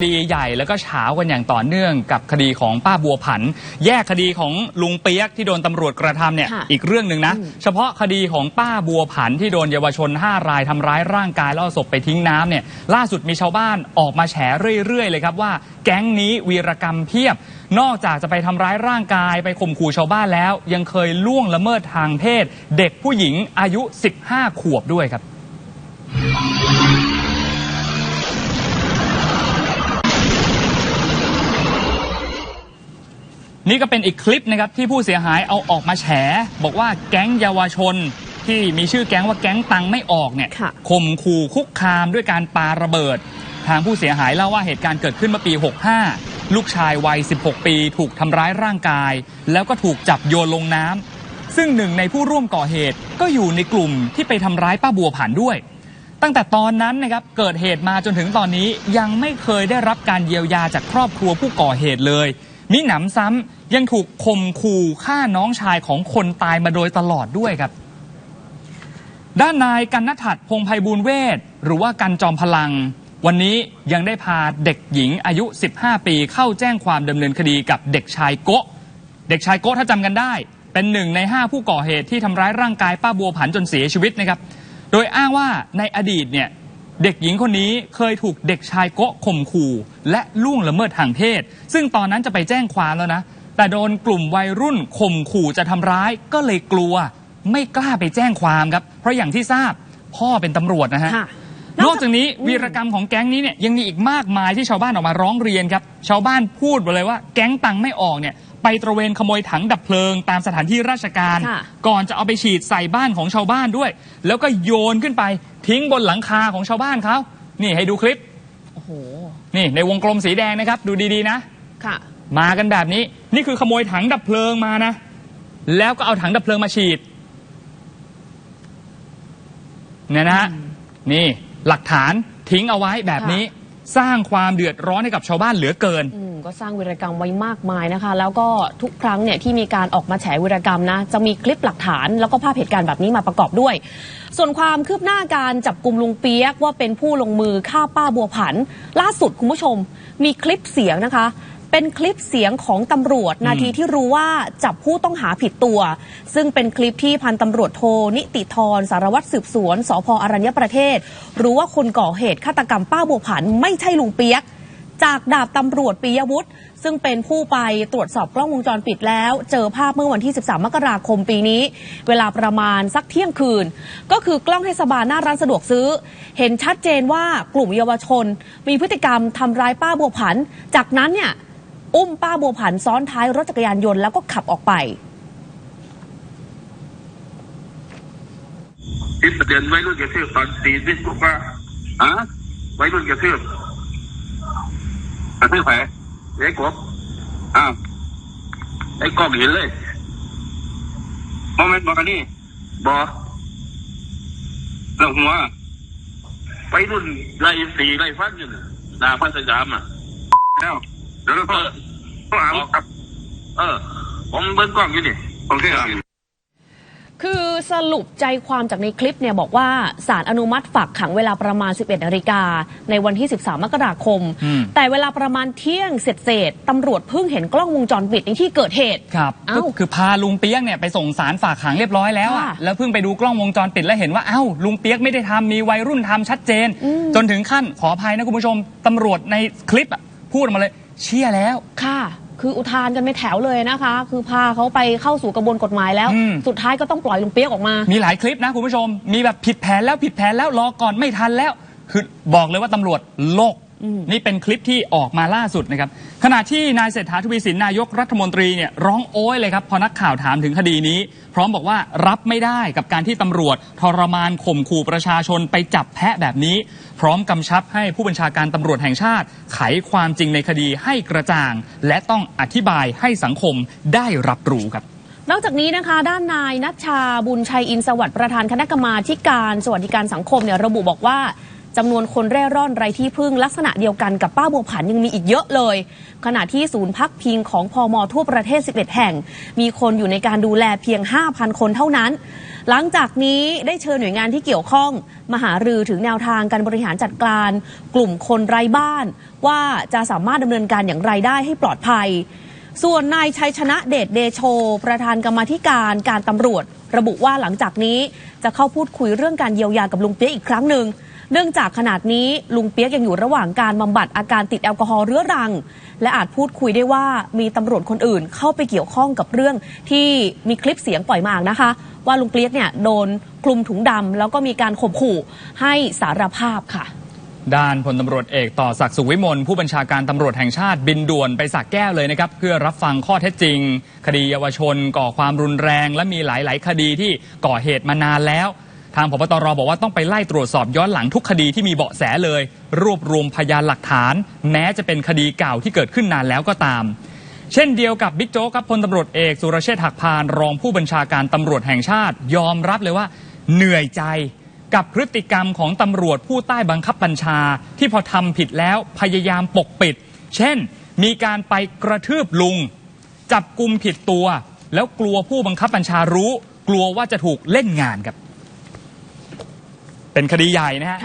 คดีใหญ่แล้วก็เฉากันอย่างต่อเนื่องกับคดีของป้าบัวผัน แยกคดีของลุงเปียกที่โดนตำรวจกระทำเนี่ยค่ะอีกเรื่องหนึ่งนะ เฉพาะคดีของป้าบัวผันที่โดนเยาวชน 5 รายทำร้ายร่างกายแล้วเอาศพไปทิ้งน้ำเนี่ยล่าสุดมีชาวบ้านออกมาแฉเรื่อยๆ เลยครับว่า แก๊งนี้วีรกรรมเพียบ นอกจากจะไปทำร้ายร่างกายไปข่มขู่ชาวบ้านแล้ว ยังเคยล่วงละเมิดทางเพศ เด็กผู้หญิงอายุ 15 ขวบด้วยครับ นี่ก็เป็นอีกคลิปนะครับที่ผู้เสียหายเอาออกมาแฉ บอกว่าแก๊งเยาวชน ที่มีชื่อแก๊งว่าแก๊งตังไม่ออกเนี่ยค่ะข่มขู่คุกคามด้วยการปาระเบิด ทางผู้เสียหายเล่าว่าเหตุการณ์เกิดขึ้นเมื่อปี 65 ลูกชายวัย 16 ปี ถูกทำร้ายร่างกาย แล้วก็ถูกจับโยนลงน้ำซึ่งหนึ่งในผู้ร่วมก่อเหตุก็อยู่ในกลุ่มที่ไปทำร้ายป้าบัวผันด้วย ตั้งแต่ตอนนั้นนะครับเกิดเหตุมาจนถึงตอนนี้ยังไม่เคยได้รับการเยียวยาจากครอบครัวผู้ก่อเหตุเลย มิหนำซ้ำ ยังถูกข่มขู่ฆ่าน้องชายของคนตายมาโดยตลอดด้วยครับ ด้านนายกันนทัดพงไพบูลเวทหรือว่ากันจอมพลัง วันนี้ยังได้พาเด็กหญิงอายุ 15 ปีเข้าแจ้งความดำเนินคดีกับเด็กชายโกะเด็กชายโกะถ้าจำกันได้ เป็นหนึ่งใน 5 ผู้ก่อเหตุที่ทำร้ายร่างกายป้าบัวผันจนเสียชีวิตนะครับโดยอ้างว่าในอดีตเนี่ยเด็กหญิงคนนี้เคยถูกเด็กชายโกะข่มขู่ และล่วงละเมิดทางเพศ ซึ่งตอนนั้นจะไปแจ้งความแล้วนะ แต่โดนกลุ่มวัยรุ่นข่มขู่จะทำร้ายก็เลยกลัว ไม่กล้าไปแจ้งความครับ เพราะอย่างที่ทราบพ่อเป็นตำรวจนะฮะ ค่ะ นอกจากนี้อืมวีรกรรมของแก๊งนี้เนี่ยยังมีอีกมากมายที่ชาวบ้านออกมาร้องเรียนครับ ชาวบ้านพูดมาเลยว่า แก๊งตังไม่ออกเนี่ยไปตระเวนขโมยถังดับเพลิง ตามสถานที่ราชการ ค่ะ ก่อนจะเอาไปฉีดใส่บ้านของชาวบ้านด้วย แล้วก็โยนขึ้นไปทิ้งบนหลังคาของชาวบ้านเขานี่ให้ดูคลิปโอ้โห นี่ในวงกลมสีแดงนะครับ ดูดีๆนะ ค่ะ มากันแบบนี้ นี่คือขโมยถังดับเพลิงมานะ แล้วก็เอาถังดับเพลิงมาฉีดเนี่ยนะฮะนี่หลักฐานทิ้งเอาไว้แบบนี้ สร้างความเดือดร้อนให้กับชาวบ้านเหลือเกิน อืมก็สร้างวีรกรรมไว้มากมายนะคะ แล้วก็ทุกครั้งเนี่ยที่มีการออกมาแฉวีรกรรมนะ จะมีคลิปหลักฐาน แล้วก็ภาพเหตุการณ์แบบนี้มาประกอบด้วย ส่วนความคืบหน้าการจับกลุ่มลุงเปียกว่าเป็นผู้ลงมือฆ่าป้าบัวผัน ล่าสุดคุณผู้ชม มีคลิปเสียงนะคะ เป็นคลิปเสียงของตำรวจ นาทีที่รู้ว่าจับผู้ต้องหาผิดตัว ซึ่งเป็นคลิปที่พันตำรวจโทนิติธรสารวัตรสืบสวนสพอรัญญประเทศ รู้ว่าคนก่อเหตุฆาตกรรมป้าบัวผันไม่ใช่ลุงเปียก จากดาบตำรวจปิยวุฒิซึ่งเป็นผู้ไปตรวจสอบกล้องวงจรปิดแล้ว เจอภาพเมื่อวันที่ 13 มกราคมปีนี้ เวลาประมาณสักเที่ยงคืน ก็คือกล้องเทศบาลหน้าร้านสะดวกซื้อ เห็นชัดเจนว่ากลุ่มเยาวชน มีพฤติกรรมทำร้ายป้าบัวผัน จากนั้นเนี่ย อุ้มป้าบัวผันซ้อนท้ายรถจักรยานยนต์แล้วก็ขับออกไปที่ประเด็นไว้รุ่นกระเทืบตอนตีสิบกว่าฮะไว้รุ่นกระเทืบกระทืบแผลไอ้กบอ้าวไอ้กบเห็นเลยโมเมนต์บอกกันนี่บอแล้วหัวไปรุ่นไล่สีไล่ฟันอยู่นะดาพันสยามอะแล้ว ดี๋ยวเราก็ต้องหาครับ เออ ผมเบิ้งกล้องอยู่ดิโอเคครับคือสรุปใจความจากในคลิปเนี่ยบอกว่าสารอนุมัติฝากขังเวลาประมาณ 11นาฬิกาในวันที่ 13 มกราคมอืมแต่เวลาประมาณเที่ยงเสร็จเสร็จๆตำรวจเพิ่งเห็นกล้องวงจรปิดในที่เกิดเหตุครับเอ้าก็คือพาลุงเปียกเนี่ยไปส่งสารฝากขังเรียบร้อยแล้วอะค่ะแล้วเพิ่งไปดูกล้องวงจรปิดแล้วเห็นว่าเอ้าลุงเปียกไม่ได้ทำมีวัยรุ่นทำชัดเจนอืมจนถึงขั้นขออภัยนะคุณผู้ชมตำรวจในคลิปอะพูดออกมาเลย เชื่อแล้ว ค่ะ คืออุทานกันไม่แถวเลยนะคะ คือพาเขาไปเข้าสู่กระบวนกฎหมายแล้ว อืม สุดท้ายก็ต้องปล่อยลุงเปียกออกมา มีหลายคลิปนะคุณผู้ชม มีแบบผิดแผนแล้วผิดแผนแล้วรอก่อนไม่ทันแล้ว คือบอกเลยว่าตำรวจโลกอืม นี่เป็นคลิปที่ออกมาล่าสุดนะครับขณะที่นายเศรษฐาทวีสินนายกรัฐมนตรีเนี่ยร้องโอ้ยเลยครับพอนักข่าวถามถึงคดีนี้ พร้อมบอกว่ารับไม่ได้กับการที่ตำรวจทรมานข่มขู่ประชาชนไปจับแพะแบบนี้ พร้อมกำชับให้ผู้บัญชาการตำรวจแห่งชาติ ไขความจริงในคดีให้กระจ่าง และต้องอธิบายให้สังคมได้รับรู้ครับนอกจากนี้นะคะ ด้านนายนัชชาบุญชัยอินทร์สวัสดิ์ประธานคณะกรรมาธิการสวัสดิการสังคมเนี่ยระบุบอกว่า จำนวนคนเร่ร่อนไร้ที่พึ่งลักษณะเดียวกันกับป้าบัวผันยังมีอีกเยอะเลย ขณะที่ศูนย์พักพิงของพอมทั่วประเทศ 11 แห่ง มีคนอยู่ในการดูแลเพียง 5,000 คนเท่านั้น หลังจากนี้ได้เชิญหน่วยงานที่เกี่ยวข้อง มาหารือถึงแนวทางการบริหารจัดการ กลุ่มคนไร้บ้าน ว่าจะสามารถดำเนินการอย่างไรได้ให้ปลอดภัย ส่วนนายชัยชนะเดชเดโช ประธานกรรมธิการการตำรวจ ระบุว่าหลังจากนี้จะเข้าพูดคุยเรื่องการเยียวยากับลุงเปี๊ยกอีกครั้งหนึ่ง เนื่องจากขนาดนี้ลุงเปียกยังอยู่ระหว่างการบำบัดอาการติดแอลกอฮอล์เรื้อรัง และอาจพูดคุยได้ว่ามีตำรวจคนอื่นเข้าไปเกี่ยวข้องกับเรื่องที่มีคลิปเสียงปล่อยมานะคะ ว่าลุงเปียกเนี่ยโดนคลุมถุงดำแล้วก็มีการข่มขู่ให้สารภาพค่ะด้านพลตำรวจเอกต่อศักดิ์สุขวิมลผู้บัญชาการตำรวจแห่งชาติบินด่วนไปสักแก้วเลยนะครับเพื่อรับฟังข้อเท็จจริง คดีเยาวชน ก่อความรุนแรง และมีหลาย ๆ คดีที่ก่อเหตุมานานแล้ว ทางพบตรบอกว่าต้องไปไล่ตรวจสอบย้อนหลังทุกคดีที่มีเบาะแสเลย รวบรวมพยานหลักฐาน แม้จะเป็นคดีเก่าที่เกิดขึ้นนานแล้วก็ตาม เช่นเดียวกับบิ๊กโจ๊กครับพลตำรวจเอกสุรเชษฐ์หักพานรองผู้บัญชาการตำรวจแห่งชาติ ยอมรับเลยว่าเหนื่อยใจกับพฤติกรรมของตำรวจผู้ใต้บังคับบัญชา ที่พอทำผิดแล้วพยายามปกปิด เช่น มีการไปกระทืบลุง จับกลุ่มผิดตัว แล้วกลัวผู้บังคับบัญชารู้ กลัวว่าจะถูกเล่นงานครับ เป็นคดีใหญ่นะฮะ